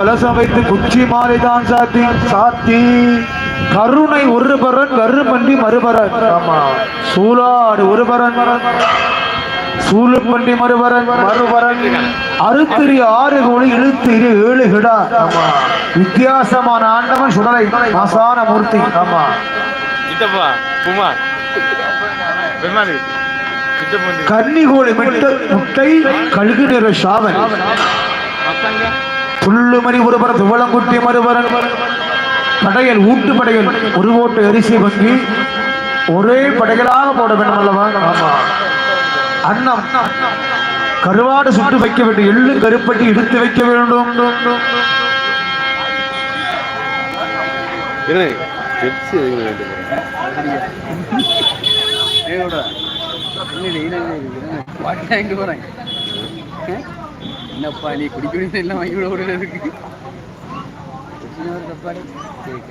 கலசம் வைத்து குச்சி மாலைதான் சாத்தி சாத்தி கருணை ஒருபரன் கருமண்டி மறுபரன். சூலாடு ஒருபரன் சூலுப்பண்டி மறுபரன். மறுபரன். அறுத்திரி ஆறு கோழி இழுத்திரி ஏழு கிடா. வித்தியாசமான ஆண்டவன் சுடலை ஆசான மூர்த்தி. ஆமா. சித்தப்பா குமார் பெருமாள் முட்டை முட்டை கழுகு நிற சாவன் புல்லுமணி ஒருபர துவளங்குட்டி மறுபரன் படையல் ஊட்டு படையல் ஒரு ஓட்டு அரிசி வங்கி. ஒரே படைகளாக போட வேண்டும் அல்லவா அன்னம் கருவாடு சுட்டு வைக்க வேண்டும் எள்ளு கருப்பட்டி எடுத்து வைக்க வேண்டும். இருங்க வாங்கிட்டு போறேன். என்னப்பா நீ குடிக்கணும் எல்லாம் வாங்கி விட இருக்கு சின்ன ஒரு தப்பாடு கேட்க